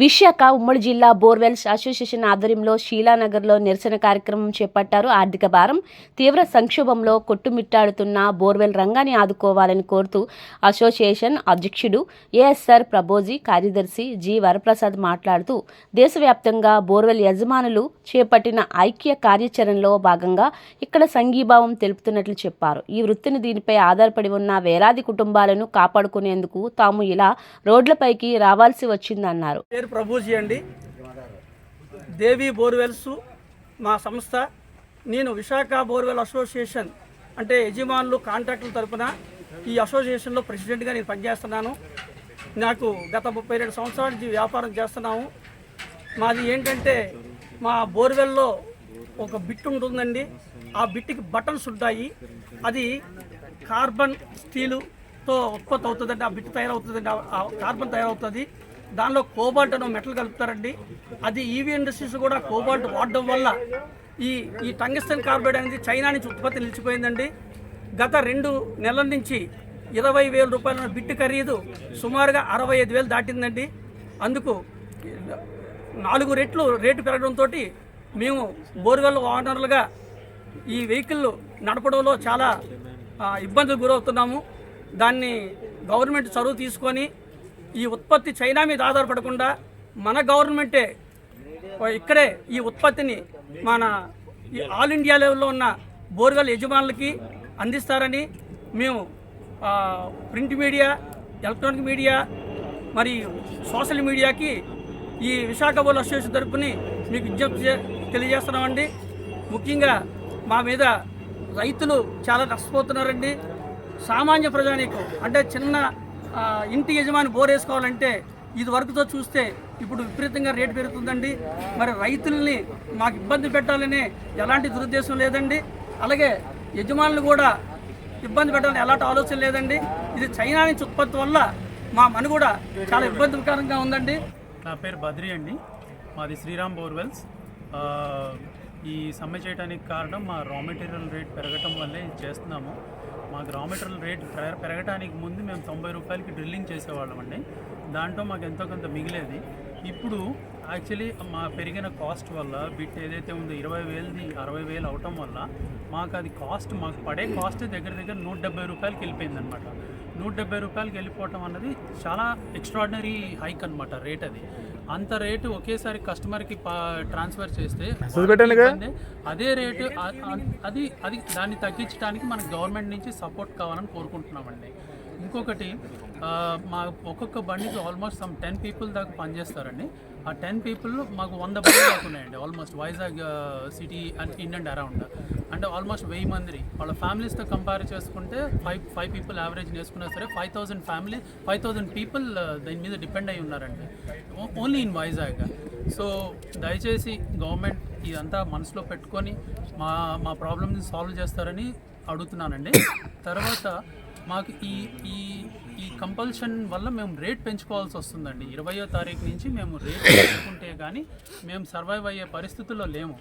విశాఖ ఉమ్మడి జిల్లా borewells association ఆధ్వర్యంలో శీలానగర్లో నిరసన కార్యక్రమం చేపట్టారు ఆర్థిక భారం. తీవ్ర సంక్షోభంలో కొట్టుమిట్టాడుతున్న బోర్వెల్ రంగాన్ని ఆదుకోవాలని కోరుతూ అసోసియేషన్ అధ్యక్షుడు ఏఎస్ఆర్ ప్రభోజీ కార్యదర్శి జి వరప్రసాద్ మాట్లాడుతూ దేశవ్యాప్తంగా బోర్వెల్ యజమానులు చేపట్టిన ఐక్య కార్యాచరణలో భాగంగా ఇక్కడ సంఘీభావం తెలుపుతున్నట్లు చెప్పారు. ఈ వృత్తిని దీనిపై ఆధారపడి ఉన్న వేలాది కుటుంబాలను కాపాడుకునేందుకు తాము ఇలా రోడ్లపైకి రావాల్సి వచ్చిందన్నారు. ప్రభుజీ అండి దేవి బోర్వెల్స్ మా సంస్థ. నేను విశాఖ బోర్వెల్ అసోసియేషన్ అంటే యజమానులు కాంట్రాక్టుల తరపున ఈ అసోసియేషన్లో ప్రెసిడెంట్గా నేను పనిచేస్తున్నాను. నాకు గత ముప్పై రెండు సంవత్సరాల నుంచి వ్యాపారం చేస్తున్నాము. మాది ఏంటంటే మా బోర్వెల్లో ఒక బిట్ ఉంటుందండి. ఆ బిట్కి బటన్స్ ఉంటాయి. అది కార్బన్ స్టీలుతో ఉత్పత్తి అవుతుందండి. ఆ బిట్ తయారవుతుందండి. ఆ కార్బన్ తయారవుతుంది. దానిలో కోబాల్ట్ అనే మెటల్ కలుపుతారండి. అది ఈవీ ఇండస్ట్రీస్ కూడా కోబాల్ట్ వాడడం వల్ల ఈ ఈ టంగస్టన్ కార్బైడ్ అనేది చైనా నుంచి ఉత్పత్తి నిలిచిపోయిందండి. గత రెండు నెలల నుంచి ఇరవై వేల రూపాయల బిట్టు ఖరీదు సుమారుగా అరవై ఐదు వేలు దాటిందండి. అందుకు నాలుగు రెట్లు రేటు పెరగడంతో మేము బోర్వెల్ ఓనర్లుగా ఈ వెహికల్ నడపడంలో చాలా ఇబ్బందులు గురవుతున్నాము. దాన్ని గవర్నమెంట్ చొరవ తీసుకొని ఈ ఉత్పత్తి చైనా మీద ఆధారపడకుండా మన గవర్నమెంటే ఇక్కడే ఈ ఉత్పత్తిని మన ఈ ఆల్ ఇండియా లెవెల్లో ఉన్న బోర్గల్ యజమానులకి అందిస్తారని మేము ప్రింట్ మీడియా ఎలక్ట్రానిక్ మీడియా మరి సోషల్ మీడియాకి ఈ విశాఖ బోర్డు అసోసియేషన్ తరపుని మీకు విజ్ఞప్తి చే- తెలియజేస్తున్నామండి. ముఖ్యంగా మా మీద రైతులు చాలా నష్టపోతున్నారండి. సామాన్య ప్రజానీకం అంటే చిన్న ఇంటి యజమాని బోర్ వేసుకోవాలంటే ఇది వరకుతో చూస్తే ఇప్పుడు విపరీతంగా రేటు పెరుగుతుందండి. మరి రైతుల్ని మాకు ఇబ్బంది పెట్టాలనే ఎలాంటి దురుద్దేశం లేదండి. అలాగే యజమానులు కూడా ఇబ్బంది పెట్టాలని ఎలాంటి ఆలోచన లేదండి. ఇది చైనా నుంచి ఉత్పత్తి వల్ల మా మనుగడ చాలా ఇబ్బందికరంగా ఉందండి. నా పేరు బద్రి అండి. మాది శ్రీరామ్ బోర్వెల్స్. ఈ సమ్మె చేయడానికి కారణం మా రా మెటీరియల్ రేట్ పెరగటం వల్లే చేస్తున్నాము. మాకు రా మెటీరియల్ రేట్ పెర- పెరగటానికి ముందు మేము తొంభై రూపాయలకి డ్రిల్లింగ్ చేసేవాళ్ళం అండి దాంట్లో మాకు ఎంతో కొంత మిగిలేది. ఇప్పుడు యాక్చువల్లీ మా పెరిగిన కాస్ట్ వల్ల బిట్ ఏదైతే ఉందో ఇరవై వేలది అరవై వేలు అవటం వల్ల మాకు అది కాస్ట్ మాకు పడే కాస్ట్ దగ్గర దగ్గర నూట డెబ్బై రూపాయలకి వెళ్ళిపోయింది అనమాట నూట డెబ్బై రూపాయలకి వెళ్ళిపోవటం అన్నది చాలా ఎక్స్ట్రాడినరీ హైక్ అనమాట రేట్ అది. అంత రేటు ఒకేసారి కస్టమర్కి ట్రాన్స్ఫర్ చేస్తే. అదే రేటు అది అది దాన్ని తగ్గించడానికి మనకు గవర్నమెంట్ నుంచి సపోర్ట్ కావాలని కోరుకుంటున్నామండి ఇంకొకటి మా ఒక్కొక్క బండికి ఆల్మోస్ట్ సమ్ టెన్ పీపుల్ దాకా పనిచేస్తారండి. ఆ టెన్ పీపుల్ మాకు వంద బండ్లు దాకా ఉన్నాయండి almost Vizag city and in and around. అంటే ఆల్మోస్ట్ వెయ్యి మంది వాళ్ళ ఫ్యామిలీస్తో కంపేర్ చేసుకుంటే ఫైవ్ ఫైవ్ పీపుల్ యావరేజ్ వేసుకున్నా సరే five thousand family five thousand people దీని మీద డిపెండ్ అయి ఉన్నారండి. Only in Vizag. సో దయచేసి గవర్నమెంట్ ఇదంతా మనసులో పెట్టుకొని మా మా ప్రాబ్లమ్ని సాల్వ్ చేస్తారని అడుగుతున్నానండి. తర్వాత మాకు ఈ ఈ ఈ కంపల్షన్ వల్ల మేము రేట్ పెంచుకోవాల్సి వస్తుందండి. ఇరవయో తారీఖు నుంచి మేము రేట్ పెంచుకుంటే కానీ మేము సర్వైవ్ అయ్యే పరిస్థితుల్లో లేము.